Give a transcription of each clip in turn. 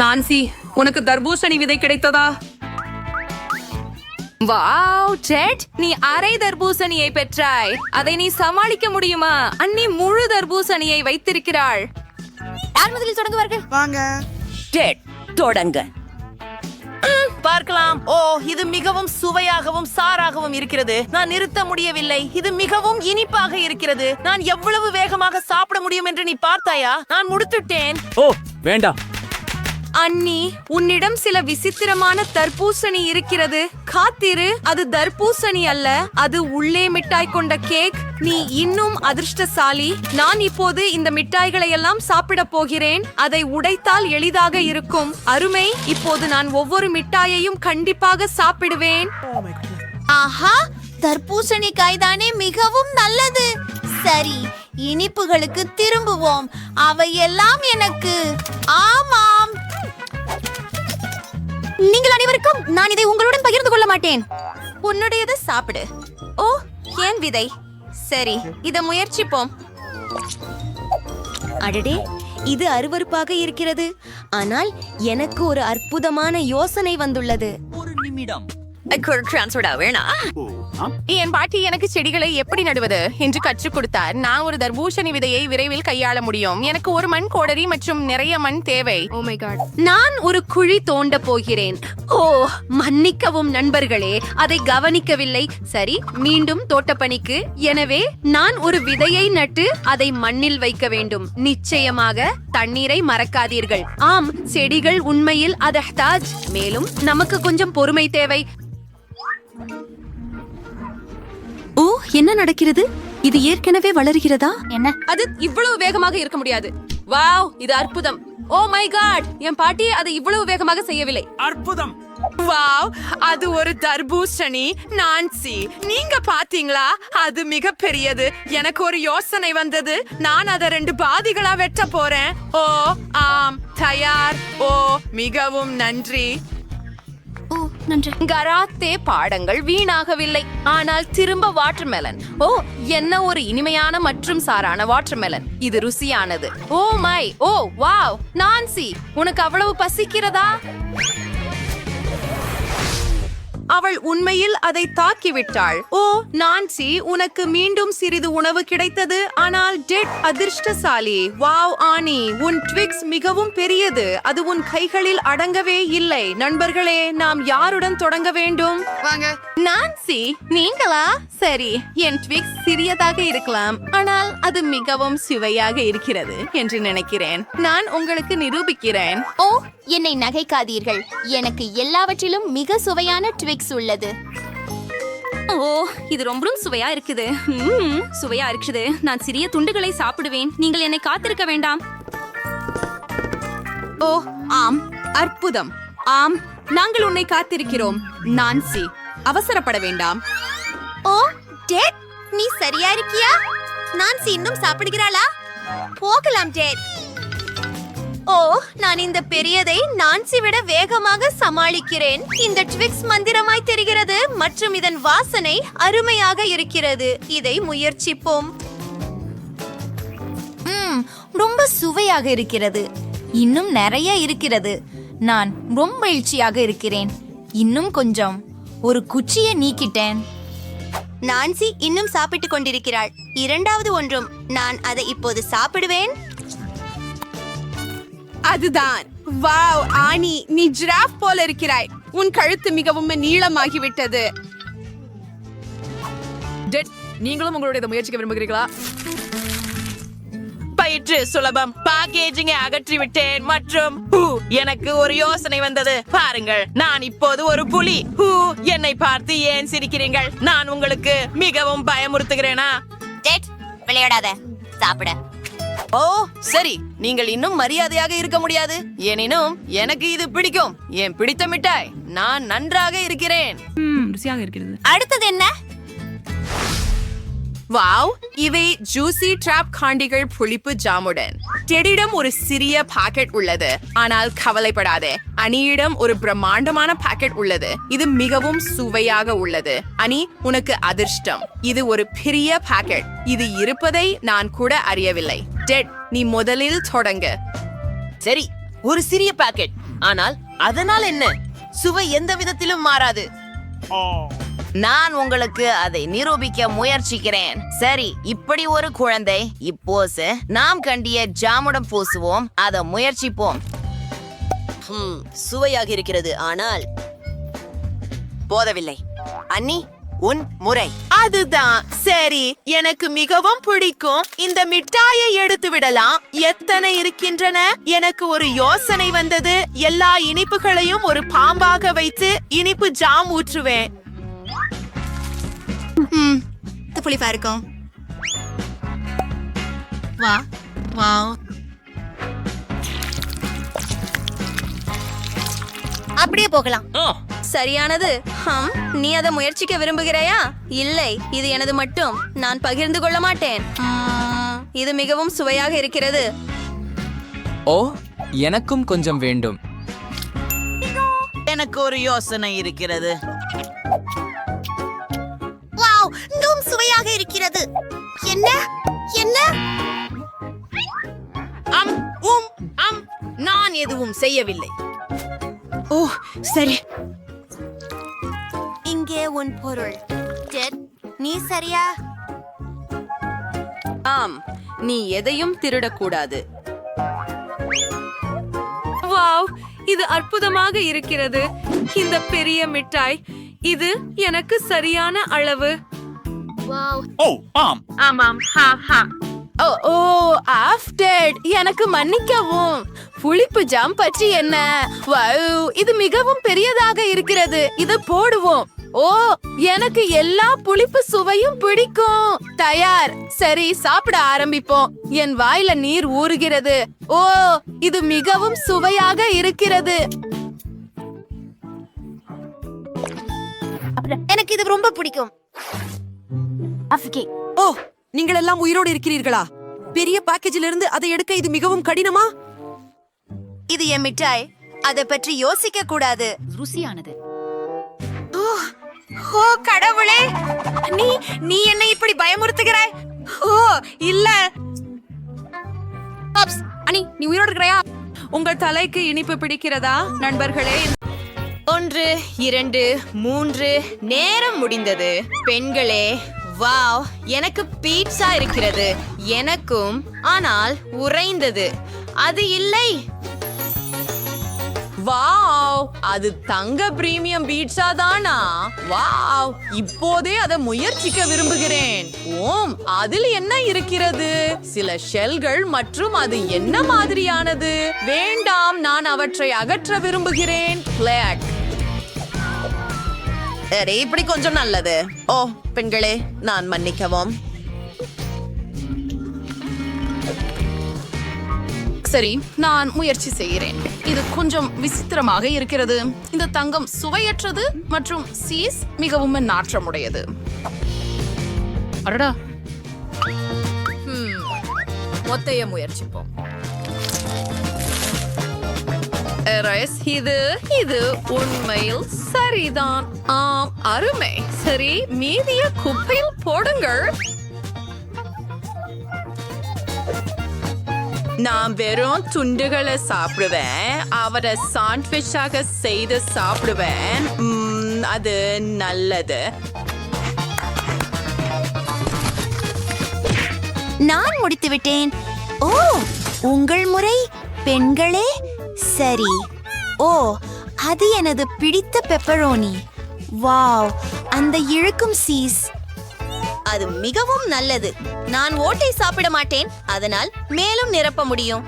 Nancy உனக்கு தர்பூசணி விதை கிடைத்ததா? வாவ் ஜெட் நீ அரை தர்பூசணியை பெற்றாய். அதை நீ சமாளிக்க முடியுமா? அண்ணி முழு தர்பூசணியை வைத்திருக்கிறாள். யார் முதலில் தொடங்குவார்கள்? வாங்க. டெட் தொடங்க. பார்க்கலாம். ஓ இது மிகவும் சுவையாகவும் சாராகவும் இருக்கிறது. நான் நிறுத்த முடியவில்லை. இது மிகவும் இனிப்பாக இருக்கிறது. நான் எவ்வளவு வேகமாக சாப்பிட முடியும் என்று நீ பார்த்தாயா? நான் முடித்துட்டேன். ஓ வேண்டாம். அண்ணி உன்னிடம் சில விசித்திரமான தர்பூசணி இருக்கிறது. காத்திரு அது தர்பூசணி அல்ல அது உள்ளே மிட்டாய் கொண்ட கேக். நீ இன்னும் அதிர்ஷ்டசாலி. நான் இப்போது இந்த மிட்டாய்களை எல்லாம் சாப்பிட போகிறேன். அதை உடைத்தால் எளிதாக இருக்கும். அருமை இப்போது நான் ஒவ்வொரு மிட்டாயையும் கண்டிப்பாக சாப்பிடுவேன். ஆஹா தர்பூசணி காய்தானே மிகவும் நல்லது. சரி இனிப்புகளுக்கு திரும்புவோம். அவையெல்லாம் எனக்கு. ஆமாம் நீங்கள் அனைவருக்கும் நான் இதை உங்களுடன் பகிர்ந்து கொள்ள மாட்டேன். உன்னுடையது சாப்பிடு. ஓ ஏன் விதை? சரி இத முயற்சிப்போம். அடடே இது அருவருப்பாக இருக்கிறது. ஆனால் எனக்கு ஒரு அற்புதமான யோசனை வந்துள்ளது. ஒரு நிமிடம். என் பாட்டி எனக்கு செடிகளை எப்படி நடுவது என்று கற்றுக் கொடுத்தார். நான் ஒரு தர்பூசணி விதையை விரைவில் கையாள முடியும். எனக்கு ஒரு மண் கோடரி மற்றும் நிறைய மண் தேவை. Oh நான் ஒரு குழி தோண்ட போகிறேன். ஓ மன்னிக்கவும் நண்பர்களே அதை கவனிக்கவில்லை. சரி மீண்டும் தோட்டப்பணிக்கு. எனவே நான் ஒரு விதையை நட்டு அதை மண்ணில் வைக்க வேண்டும். நிச்சயமாக தண்ணீரை மறக்காதீர்கள். ஆம் செடிகள் உண்மையில் அதஹ்தாஜ் மேலும் நமக்கு கொஞ்சம் பொறுமை தேவை. ஓ என்ன நடக்கிறது? இது ஏற்கனவே வளர்கிறதா? என்ன? அது இவ்வளவு வேகமாக இருக்க முடியாது. வாவ் இது அற்புதம். ஓ மை காட் என் பாட்டி அதை இவ்வளவு வேகமாக செய்யவில்லை. அற்புதம். வாவ் அது ஒரு தர்பூசணி நான்சி. நீங்க பாத்தீங்களா அது மிக பெரியது எனக்கு ஒரு யோசனை வந்தது. நான் அதை ரெண்டு பாதிகளா வெட்ட போறேன். ஓ ஆம் தயார். ஓ மிகவும் நன்றி. நன்றி. கராத்தே பாடங்கள் வீணாகவில்லை. ஆனால் திரும்ப வாட்டர்மெலன். ஓ என்ன ஒரு இனிமையான மற்றும் சாரான வாட்டர்மெலன். இது ருசியானது. Oh my oh wow. Nancy உனக்கு அவ்வளவு பசிக்கிறதா? அவள் உண்மையில் அதை தாக்கிவிட்டாள். ஓ நான்சி உனக்கு மீண்டும் சிறிது உணவு கிடைத்தது. ஆனால் டெட் அதிர்ஷ்டசாலி. வாவ் ஆனி உன் ட்விக்ஸ் மிகவும் பெரியது. அது உன் கைகளில் அடங்கவே இல்லை. நண்பர்களே நாம் யாருடன் தொடங்க வேண்டும்? வாங்க. நான்சி நீங்களா? சரி என் ட்விக்ஸ் சிறியதாக இருக்கலாம். ஆனால் அது மிகவும் சுவையாக இருக்கிறது என்று நினைக்கிறேன். நான் உங்களுக்கு நிரூபிக்கிறேன். ஓ என்னை நகைக்காதீர்கள். எனக்கு எல்லாவற்றிலும் மிக சுவையான ட்விக்ஸ் உள்ளது. ஓ இது ரொம்பவும் சுவையா இருக்குது. சுவையா இருக்குது. நான் சிறிய துண்டுகளை சாப்பிடுவேன். நீங்கள் என்னை காத்திருக்க வேண்டாம். ஓ ஆம் அற்புதம். ஆம் நாங்கள் உன்னை காத்திருக்கிறோம். நான்சி அவசரப்பட வேண்டாம். ஓ டேட் நீ சரியா இருக்கியா? நான்சி இன்னும் சாப்பிடுகிறாளா? போகலாம் டேட். ஓ நான் இந்த பெரியதை நான்சி விட வேகமாக சமாளிக்கிறேன். இந்த ட்விக்ஸ் மந்திரமாய் தெரிகிறது மற்றும் இதன் வாசனை அருமையாக இருக்கிறது. இதை முயற்சிப்போம். ம் ரொம்ப சுவையாக இருக்கிறது. இன்னும் நிறைய இருக்கிறது. நான் ரொம்ப எழுச்சியாக இருக்கிறேன். இன்னும் கொஞ்சம். ஒரு குச்சியை நீக்கிட்டேன். நான்சி இன்னும் சாப்பிட்டுக் கொண்டிருக்கிறாள். இரண்டாவது ஒன்றும். நான் அதை இப்போது சாப்பிடுவேன். அதுதான். வாவ் ஆனி நீ ஜிராஃப் போல இருக்கிறாய். உன் கழுத்து மிகவும் நீளமாகிவிட்டது. டெட் நீங்களும் உங்களுடைய முயற்சிக்க விரும்புகிறீர்களா? பயிற்று சுலபம். பேக்கேஜிங்கை அகற்றி விட்டேன் மற்றும் ஹூ, எனக்கு ஒரு யோசனை வந்தது. பாருங்கள் நான் இப்போது ஒரு புலி. ஹூ என்னை பார்த்து ஏன் சிரிக்கிறீர்கள்? நான் உங்களுக்கு மிகவும் பயமுறுத்துகிறேனா? டேட் விளையாடாத. சாப்பிட. ஓ சரி. நீங்கள் இன்னும் மரியாதையாக இருக்க முடியாது. எனினும் எனக்கு இது பிடிக்கும். என் பிடித்த மிட்டாய். நான் நன்றாக இருக்கிறேன். அடுத்தது என்ன? வாவ் இவை ஜூசி டிராப் காண்டிகள் புளிப்பு ஜாமுடன். டெடிடம் ஒரு சிறிய பாக்கெட் உள்ளது. ஆனால் கவலைப்படாதே. அனியிடம் ஒரு பிரம்மாண்டமான பாக்கெட் உள்ளது. இது மிகவும் சுவையாக உள்ளது. அனி உனக்கு அதிர்ஷ்டம். இது ஒரு பெரிய பாக்கெட் இது இருப்பதை நான் கூட அறியவில்லை. டெட் நீ முதலில் தொடங்க. சரி ஒரு சிறிய பாக்கெட் ஆனால் அதனால் என்ன? சுவை எந்த விதத்திலும் மாறாது. நான் உங்களுக்கு அதை நிரூபிக்க முயற்சிக்கிறேன். சரி இப்படி ஒரு குழந்தை இப்போது நாம் கண்டிய ஜாமுடம் பூசுவோம். அதை முயற்சிப்போம். ஹம், சுவையாக இருக்கிறது ஆனால் போதவில்லை. அண்ணி உன் முறை. அதுதான். சரி எனக்கு மிகவும் பிடிக்கும். இந்த மிட்டாயை எடுத்து விடலாம். எத்தனை இருக்கின்றன? எனக்கு ஒரு யோசனை வந்தது. எல்லா இனிப்புகளையும் ஒரு பாம்பாக வைத்து இனிப்பு ஜாம் ஊற்றுவேன். புளிப்பா இருக்கும் வா வா. அப்படியே போகலாம். சரியானது. ஹம் நீ அதை முயற்சிக்க விரும்புகிறாயா? இல்லை இது எனது மட்டும். நான் பகிர்ந்து கொள்ள மாட்டேன். இது மிகவும் சுவையாக இருக்கிறது. ஓ எனக்கும் கொஞ்சம் வேண்டும். எனக்கு ஒரு யோசனை இருக்கிறது. வாவ் இன்னும் சுவையாக இருக்கிறது. என்ன? என்ன? அம் உம் அம் நான் எதுவும் செய்யவில்லை. ஓ சரி. இங்கே உன் பொருள். டெட் நீ சரியா? ஆம் நீ எதையும் திருடக்கூடாது. வாவ் இது அற்புதமாக இருக்கிறது. இந்த பெரிய மிட்டாய் இது எனக்கு சரியான அளவு. ஓ ஓ ஆஃப்டர் எனக்கு மன்னிக்கவும். புளிப்பு ஜாம் பற்றி என்ன? வவ், இது மிகவும் பெரியதாக இருக்கிறது. இது போடுவோம். ஓ எனக்கு எல்லா புளிப்பு சுவையும் பிடிக்கும். தயார். சரி சாப்பிட ஆரம்பிப்போம். என் வாயில நீர் ஊறுகிறது. ஓ இது மிகவும் சுவையாக இருக்கிறது. எனக்கு இது ரொம்ப பிடிக்கும். ஓ நீங்கள் எல்லாம் உயிரோடு இருக்கிறீர்களா? பெரிய பேக்கேஜில் இருந்து அதை எடுக்க இது மிகவும் கடினமா? இது என் மிட்டாய். அதை பற்றி யோசிக்க கூடாது. ருசியானது. ஓ கடவுளே. நீ நீ என்னை இப்படி பயமுறுத்துகிறாய்? ஓ இல்ல. பாப்ஸ் அனி நீ உயிரோடு இருக்கிறாயா? உங்கள் தலைக்கு இனிப்பு பிடிக்கிறதா நண்பர்களே? ஒன்று இரண்டு மூன்று நேரம் முடிந்தது. பெண்களே வாவ் எனக்கு பீட்சா இருக்கிறது. எனக்கும் ஆனால் உறைந்தது. அது இல்லை. வாவ் அது தங்க பிரீமியம் பீட்சா தானா? வாவ் இப்போதே அதை முயற்சிக்க விரும்புகிறேன். ஓம் அதில் என்ன இருக்கிறது? சில ஷெல்கள் மற்றும் அது என்ன மாதிரியானது? வேண்டாம் நான் அவற்றை அகற்ற விரும்புகிறேன். கிளாக் சரி இப்படி கொஞ்சம் நல்லது. ஓ பெண்களே நான் மன்னிக்கவும். சரி நான் முயற்சி செய்கிறேன். இது கொஞ்சம் விசித்திரமாக இருக்கிறது. இந்த தங்கம் சுவையற்றது மற்றும் சீஸ் மிகவும் நாற்றமுடையது. அடடா. மொத்தைய முயற்சிப்போம். இது இது உண்மையில் சரிதான். ஆம் அருமை. சரி மீதிய குப்பையில் போடுங்கள். நான் வெறும் துண்டுகளை சாப்பிடுவேன் அவரை சாண்ட்விச்சாக செய்து சாப்பிடுவேன். அது நல்லது. நான் முடித்து விட்டேன். ஓ உங்கள் முறை பெண்களே? சரி. ஓ அது எனது பிடித்த பெப்பரோனி. வாவ் அந்த இழுக்கும் சீஸ். அது மிகவும் நல்லது. நான் ஓட்டை சாப்பிட மாட்டேன். அதனால் மேலும் நிரப்ப முடியும்.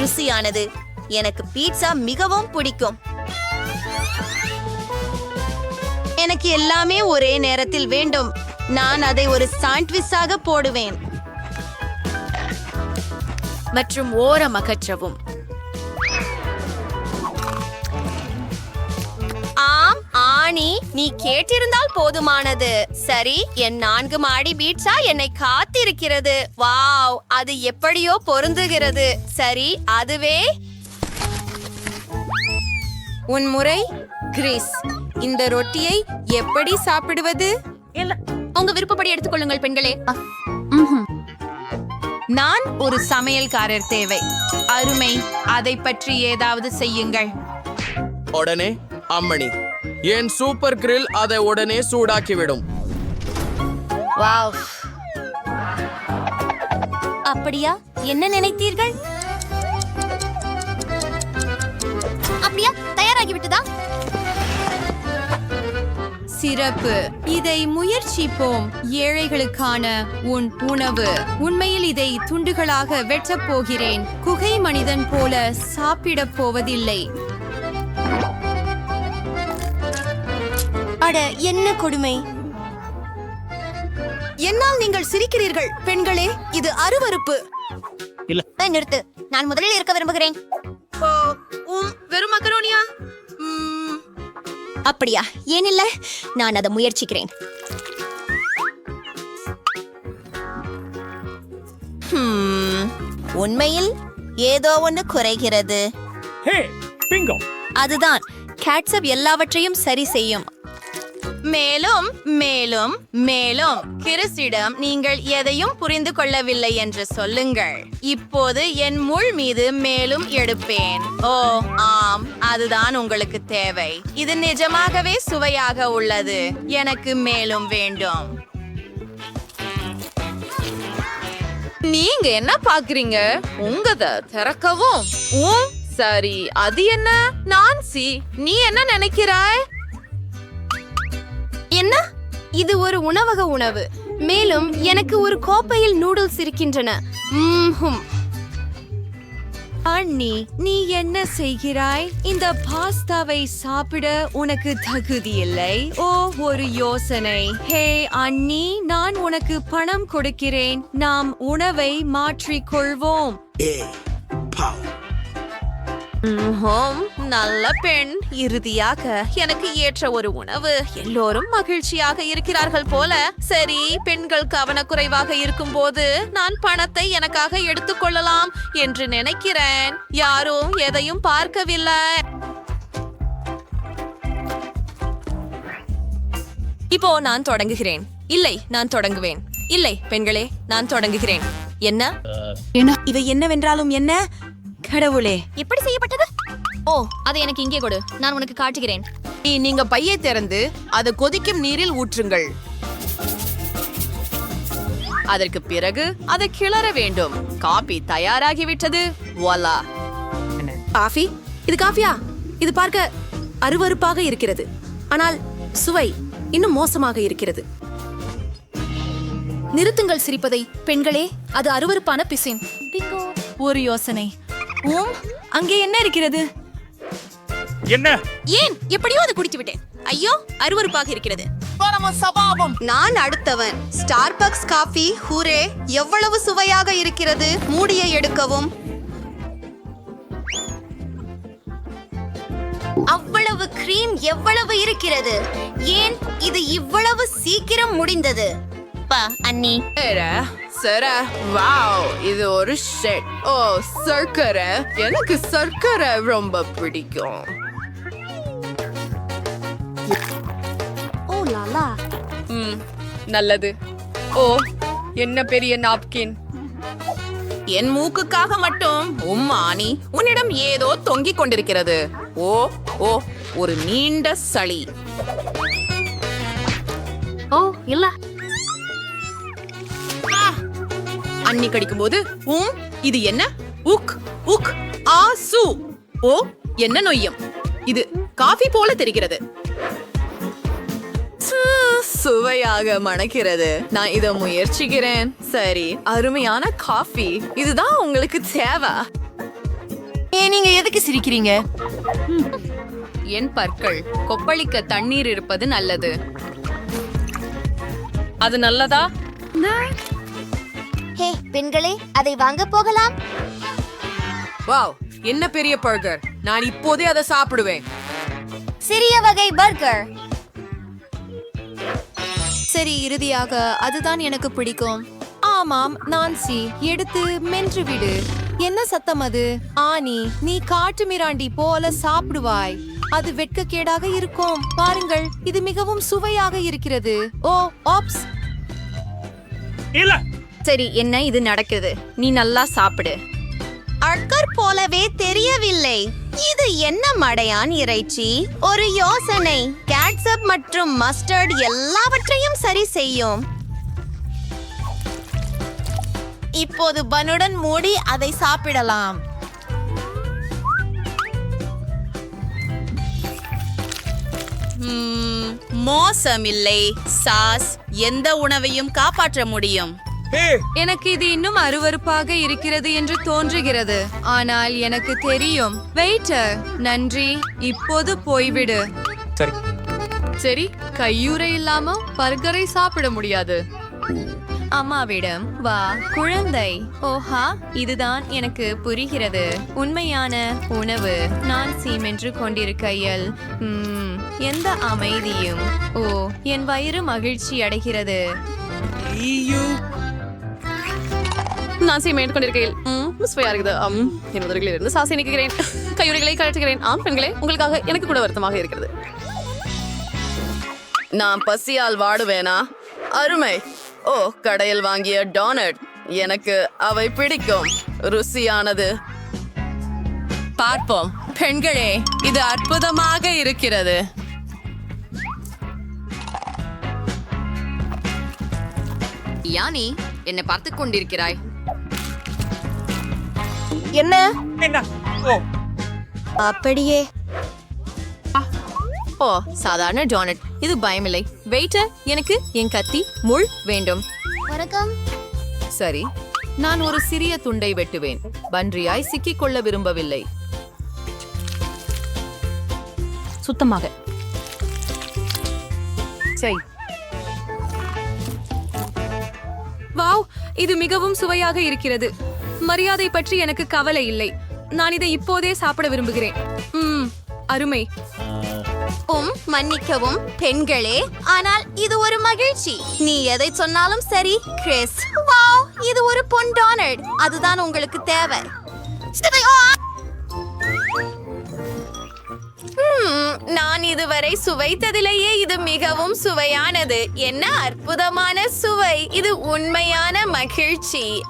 ருசியானது. எனக்கு பீட்சா மிகவும் பிடிக்கும். எனக்கு எல்லாமே ஒரே நேரத்தில் வேண்டும். நான் அதை ஒரு சாண்ட்விச்சாக போடுவேன். மற்றும் ஓரம் அகற்றவும் ஆணி நீ கேட்டிருந்தால் போதுமானது. சரி என் நான்கு மாடி பீட்சா என்னை காத்திருக்கிறது. வாவ் அது எப்படியோ பொருந்துகிறது. சரி அதுவே. உன் முறை கிரீஸ். இந்த ரொட்டியை எப்படி சாப்பிடுவது? உங்க விருப்பப்படி எடுத்துக்கொள்ளுங்கள் பெண்களே. நான் ஒரு சமையல்காரர் தேவை. அருமை அதை பற்றி ஏதாவது செய்யுங்கள். உடனே அம்மணி. என் சூப்பர் கிரில் அதை உடனே சூடாக்கிவிடும். வாவ். அப்படியா? என்ன நினைத்தீர்கள்? அப்படியா? தயாராகி விட்டதா சிறப்பு. இதை முயற்சிப்போம். ஏழைகளுக்கான உன் உணவு. உண்மையில் இதை துண்டுகளாக வெட்டப் போகிறேன். குகை மனிதன் போல சாப்பிடப் போவதில்லை. அட என்ன கொடுமை? என்னால் நீங்கள் சிரிக்கிறீர்கள் பெண்களே. இது அருவருப்பு. நிறுத்து. நான் முதலில் இருக்க விரும்புகிறேன். வெறும் மக்கரோனியா அப்படியா? ஏனில்ல நான் அதை முயற்சிக்கிறேன். உண்மையில் ஏதோ ஒன்று குறைகிறது. அதுதான். கேட்சப் எல்லாவற்றையும் சரி செய்யும். மேலும் மேலும் மேலும். கிறிஸிடம் நீங்கள் எதையும் புரிந்து கொள்ளவில்லை என்று சொல்லுங்கள். இப்போது என் முள் மீது மேலும் எடுப்பேன். ஓ ஆம் அதுதான் உங்களுக்கு தேவை. இது நிஜமாகவே சுவையாக உள்ளது. எனக்கு மேலும் வேண்டும். நீங்க என்ன பாக்குறீங்க உங்கத திறக்கவும். சரி அது என்ன? நான்சி நீ என்ன நினைக்கிறாய்? இது ஒரு உணவக உணவு. மேலும் எனக்கு ஒரு கோப்பையில் நூடுல்ஸ் இருக்கின்றன. அண்ணி நீ என்ன செய்கிறாய்? இந்த பாஸ்தாவை சாப்பிட உனக்கு தகுதி இல்லை. ஓ ஒரு யோசனை. ஹே அண்ணி நான் உனக்கு பணம் கொடுக்கிறேன். நாம் உணவை மாற்றிக் கொள்வோம் நல்ல பெண். இறுதியாக எனக்கு ஏற்ற ஒரு உணவு. எல்லோரும் மகிழ்ச்சியாக இருக்கிறார்கள் போல. சரி பெண்கள் கவனக்குறைவாக இருக்கும்போது நான் பணத்தை எனக்காக எடுத்துக்கொள்ளலாம் என்று நினைக்கிறேன். யாரும் எதையும் பார்க்கவில்லை. இப்போ நான் தொடங்குகிறேன். இல்லை நான் தொடங்குவேன். இல்லை பெண்களே நான் தொடங்குகிறேன். என்ன? இவை என்னவென்றாலும் என்ன? கடவுளே. எப்படி செய்யப்பட்டது? ஓ அதை எனக்கு இங்கே கொடு. நான் உனக்கு காட்டுகிறேன். நீ- நீங்க பையை திறந்து அதை கொதிக்கும் நீரில் ஊற்றுங்கள். அதற்கு பிறகு அதை கிளற வேண்டும். காபி தயாராகிவிட்டது. வாலா காஃபி? இது காஃபியா? இது பார்க்க அருவருப்பாக இருக்கிறது. ஆனால் சுவை இன்னும் மோசமாக இருக்கிறது. நிறுத்துங்கள் சிரிப்பதை. பெண்களே அது அருவருப்பான பிசின். ஒரு யோசனை. ஓம் அங்கே என்ன இருக்கிறது? ஏன் எப்படியோ அதை குடித்து விட்டேன். ஐயோ அருவருப்பாக இருக்கிறது. நான் அடுத்தவன். ஸ்டார்பக்ஸ் காஃபி ஹூரே எவ்வளவு சுவையாக இருக்கிறது? மூடியை எடுக்கவும். அவ்வளவு கிரீம் எவ்வளவு இருக்கிறது? ஏன் இது இவ்வளவு சீக்கிரம் முடிந்தது? பா அண்ணி. சர வாவ் இது ஒரு ஷெட். ஓ சர்க்கரை. எனக்கு சர்க்கரை ரொம்ப பிடிக்கும். ஓ லாலா. ம், நல்லது. ஓ என்ன பெரிய நாப்கின். என் மூக்குக்காக மட்டும் உம்மானி உன்னிடம் ஏதோ தொங்கிக் கொண்டிருக்கிறது. ஓ ஓ ஒரு நீண்ட சளி. ஓ இல்ல. அன்னி கடிக்கும்போது உம் இது என்ன? உக் உக் ஆ சு. ஓ என்ன நொய்யம்? இது காஃபி போல தெரிகிறது. சு, சுவையாக மணக்கிறது. நான் இத முயற்சிக்கிறேன். சரி அருமையான காஃபி. இதுதான் உங்களுக்கு தேவை. ஏன் நீங்க எதுக்கு சிரிக்கிறீங்க? என் பற்கள். கொப்பளிக்க தண்ணீர் இருப்பது நல்லது. அது நல்லதா? ஹே பெண்களே அதை வாங்க போகலாம். வாவ் என்ன பெரிய பர்கர்? நான் இப்போதே அதை சாப்பிடுவேன். சிறிய வகை பர்கர். சரி இறுதியாக அதுதான் எனக்கு பிடிக்கும். ஆமாம் நான்சி எடுத்து மென்று விடு. என்ன சத்தம் அது? ஆனி நீ காட்டு மிராண்டி போல சாப்பிடுவாய். அது வெட்கக்கேடாக இருக்கும். பாருங்கள் இது மிகவும் சுவையாக இருக்கிறது. ஓ ஆப்ஸ் இல்ல சரி என்ன இது நடக்குது? நீ நல்லா சாப்பிடு. அட்கர் போலவே தெரியவில்லை. இது என்ன மடையான் இறைச்சி? ஒரு யோசனை. கேட்சப் மற்றும் மஸ்டர்ட் எல்லாவற்றையும் சரி செய்யும். இப்போது பனுடன் மூடி அதை சாப்பிடலாம். மோசமில்லை. சாஸ் எந்த உணவையும் காப்பாற்ற முடியும். எனக்கு இது இன்னும் அருவருப்பாக இருக்கிறது என்று தோன்றுகிறது. ஆனால் எனக்கு தெரியும். வெயிட்டர் நன்றி. இப்போது போய்விடு. சரி. சரி கையூரை இல்லாம பர்கரை சாப்பிட முடியாது. அம்மாவிடம் வா குழந்தை. ஓஹா இதுதான் எனக்கு புரிகிறது. உண்மையான உணவு. நான் சீமென்று கொண்டிருக்கையில் ம், எந்த அமைதியும். ஓ என் வயிறு மகிழ்ச்சி அடைகிறது. நான் மேற்கொண்டிருக்கையில் சுவையா இருக்குது ஆம், என் உதவிகளில் இருந்து சாசி நிற்கிறேன் கையுறைகளை கழற்றுகிறேன். ஆம் பெண்களே உங்களுக்காக எனக்கு கூட வருத்தமாக இருக்கிறது. நான் பசியால் வாடுவேனா? அருமை. ஓ கடையில் வாங்கிய டோனட். எனக்கு அவை பிடிக்கும். ருசியானது. பார்ப்போம். பெண்களே இது அற்புதமாக இருக்கிறது. யானி என்னை பார்த்து கொண்டிருக்கிறாய். என்ன? அப்படியே. ஓ சாதாரண டோனட். இது பயமில்லை. வெயிட்டர் எனக்கு என் கத்தி முள் வேண்டும். வணக்கம். சரி. நான் ஒரு சிறிய துண்டை வெட்டுவேன். பன்றியாய் சிக்கிக் கொள்ள விரும்பவில்லை. சுத்தமாக. சரி. வாவ் இது மிகவும் சுவையாக இருக்கிறது. மரியாதை பற்றி எனக்கு கவலை இல்லை. நான் இதை இப்போதே சாப்பிட விரும்புகிறேன். ம் அருமை. உம் மன்னிக்கவும் பெண்களே. ஆனால் இது ஒரு மகிழ்ச்சி. நீ எதை சொன்னாலும் சரி கிறிஸ். வாவ் இது ஒரு பொன் டோனட் அதுதான் உங்களுக்கு தேவை. நான் இதுவரை சுவைத்ததிலேயே இது மிகவும் சுவையானது. என்ன அற்புதமான சுவை. இது உண்மையான மகிழ்ச்சி.